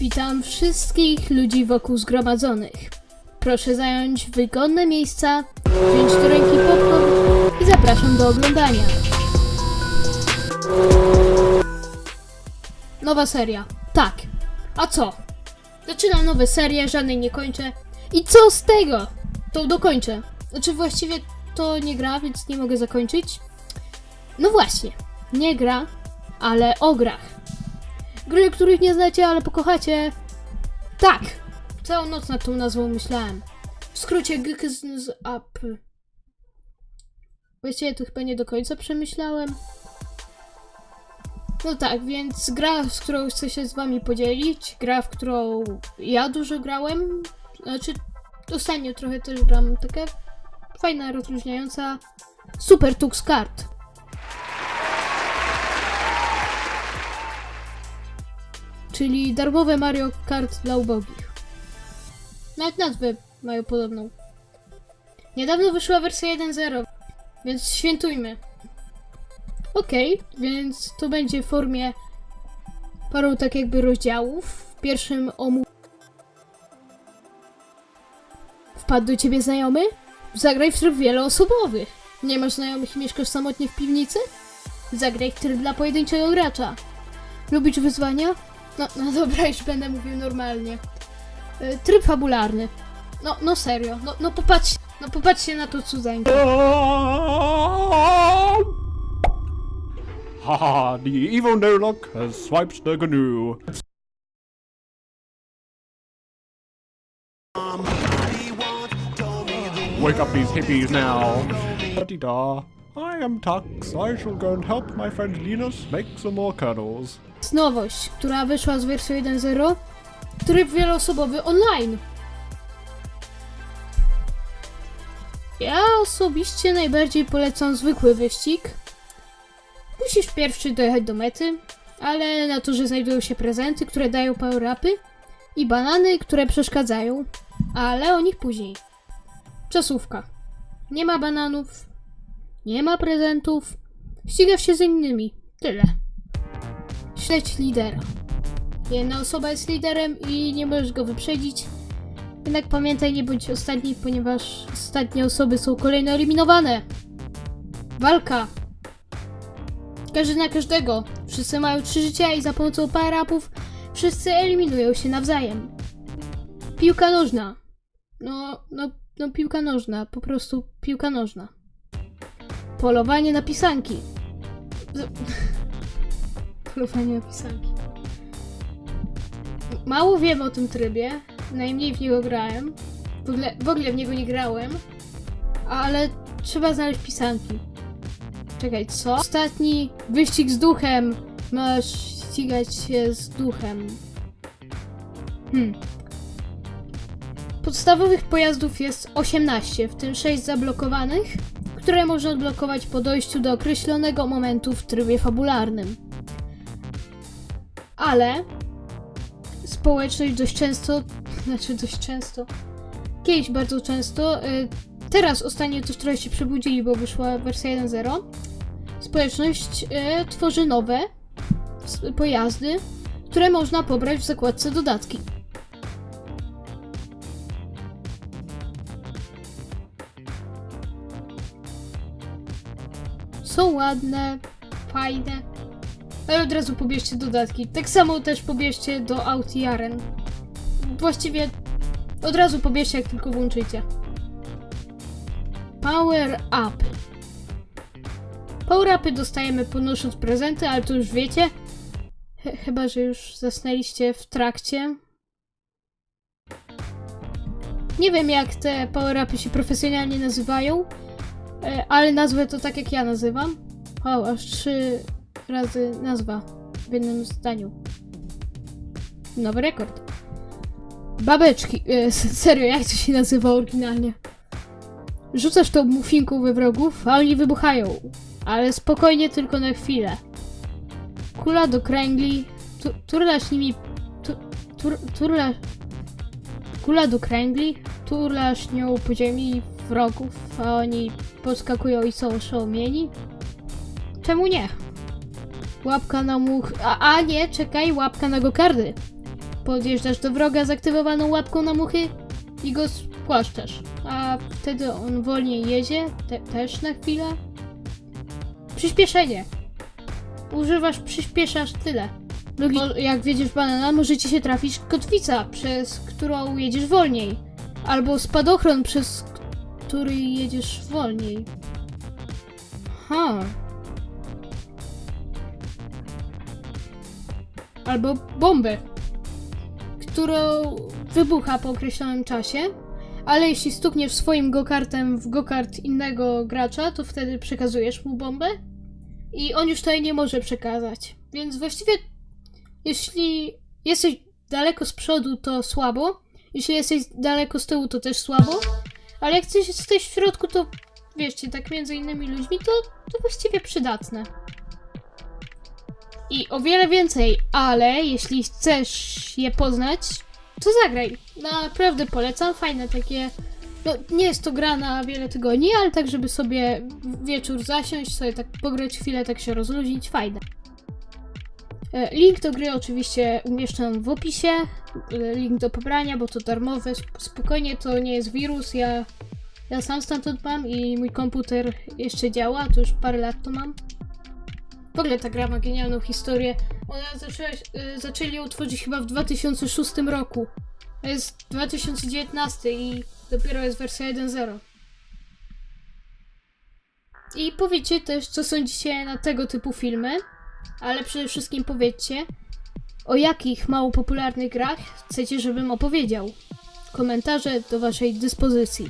Witam wszystkich ludzi wokół zgromadzonych. Proszę zająć wygodne miejsca, wziąć do ręki popcorn i zapraszam do oglądania. Nowa seria. Tak. A co? Zaczynam nowe serie, żadnej nie kończę. I co z tego? To dokończę. Znaczy właściwie to nie gra, więc nie mogę zakończyć. No właśnie. Nie gra, ale o grach. Gry, których nie znacie, ale pokochacie. Tak! Całą noc nad tą nazwą myślałem. W skrócie GKS Up. Właściwie to chyba nie do końca przemyślałem. No tak, więc gra, z którą chcę się z wami podzielić, gra, w którą ja dużo grałem, znaczy ostatnio trochę też gram, taka fajna, rozluźniająca Super Tux Kart. Czyli darmowe Mario Kart dla ubogich. Nawet nazwę mają podobną. Niedawno wyszła wersja 1.0, więc świętujmy. Okej, więc to będzie w formie paru tak jakby rozdziałów. W pierwszym omu... Wpadł do ciebie znajomy? Zagraj w tryb wieloosobowy. Nie masz znajomych i mieszkasz samotnie w piwnicy? Zagraj w tryb dla pojedynczego gracza. Lubisz wyzwania? No, no dobra, już będę mówił normalnie. Y, Tryb fabularny. No, no serio, no, no popatrz, no popatrzcie na to cudzeńko. Haha, the evil no-look has swiped the GNU. Wake up these hippies now. Da-di-da. I am Tux. I shall go and help my friend Linus make some more kernels. Nowość, która wyszła z wersją 1.0. Tryb wieloosobowy online. Ja osobiście najbardziej polecam zwykły wyścig. Musisz pierwszy dojechać do mety, ale na torze znajdują się prezenty, które dają power-upy i banany, które przeszkadzają, ale o nich później. Czasówka. Nie ma bananów, nie ma prezentów, ścigasz się z innymi. Tyle. Śledź lidera. Jedna osoba jest liderem i nie możesz go wyprzedzić. Jednak pamiętaj, nie bądź ostatni, ponieważ ostatnie osoby są kolejno eliminowane. Walka. Każdy na każdego. Wszyscy mają trzy życia i za pomocą power-upów wszyscy eliminują się nawzajem. Piłka nożna. No, no, no piłka nożna. Po prostu piłka nożna. Polowanie na pisanki. Polowanie na pisanki. Mało wiem o tym trybie. Najmniej w niego grałem. W ogóle, w ogóle w niego nie grałem. Ale trzeba znaleźć pisanki. Czekaj, co? Ostatni wyścig z duchem. Masz ścigać się z duchem. Hmm. Podstawowych pojazdów jest 18, w tym 6 zablokowanych, które można odblokować po dojściu do określonego momentu w trybie fabularnym. Ale społeczność dość często, znaczy dość często, kiedyś bardzo często, y, teraz ostatnio też trochę się przebudzili, bo wyszła wersja 1.0. Społeczność y, tworzy nowe pojazdy, które można pobrać w zakładce dodatki. Są ładne, fajne, ale od razu pobierzcie dodatki. Tak samo też pobierzcie do aut i aren. Właściwie od razu pobierzcie, jak tylko włączycie. Power Up. Power Upy dostajemy podnosząc prezenty, ale to już wiecie. Ch- chyba, że już zasnęliście w trakcie. Nie wiem, jak te power upy się profesjonalnie nazywają, ale nazwę to tak, jak ja nazywam. O, aż trzy razy nazwa w jednym zdaniu. Nowy rekord. Babeczki. E, serio, jak to się nazywa oryginalnie? Rzucasz tą mufinką we wrogów, a oni wybuchają. Ale spokojnie tylko na chwilę. Kula do kręgli. Tu, turlasz nimi. Tu, tur, turlasz. Kula do kręgli. Turlasz nią po ziemi wrogów, a oni podskakują i są oszołomieni. czemu nie? Łapka na much... A, a nie, czekaj, łapka na gokardy. Podjeżdżasz do wroga z aktywowaną łapką na muchy i go spłaszczasz. A wtedy on wolniej jedzie, te, też na chwilę. Przyspieszenie. Używasz, przyspieszasz tyle. O, jak wiedziesz banana, może ci się trafić kotwica, przez którą jedziesz wolniej. Albo spadochron, przez który jedziesz wolniej. Ha. Albo bombę, którą wybucha po określonym czasie, ale jeśli stukniesz swoim gokartem w gokart innego gracza, to wtedy przekazujesz mu bombę i on już tutaj nie może przekazać. Więc właściwie, jeśli jesteś daleko z przodu, to słabo. Jeśli jesteś daleko z tyłu, to też słabo. Ale jak coś jesteś w środku, to wiecie, tak między innymi ludźmi, to, to właściwie przydatne. I o wiele więcej, ale jeśli chcesz je poznać, to zagraj. Naprawdę polecam, fajne takie. No, nie jest to gra na wiele tygodni, ale tak, żeby sobie wieczór zasiąść, sobie tak pograć chwilę, tak się rozluźnić, fajne. E, Link do gry oczywiście umieszczam w opisie. E, Link do pobrania, bo to darmowe. sp- Spokojnie, to nie jest wirus. Ja, ja sam stamtąd mam i mój komputer jeszcze działa. To już parę lat to mam. W ogóle ta gra ma genialną historię. Ona zaczęła, e, zaczęli ją tworzyć chyba w 2006 roku. To jest 2019 i dopiero jest wersja 1.0. I powiedzcie też, co sądzicie na tego typu filmy, ale przede wszystkim powiedzcie, o jakich mało popularnych grach chcecie, żebym opowiedział. Komentarze do Waszej dyspozycji.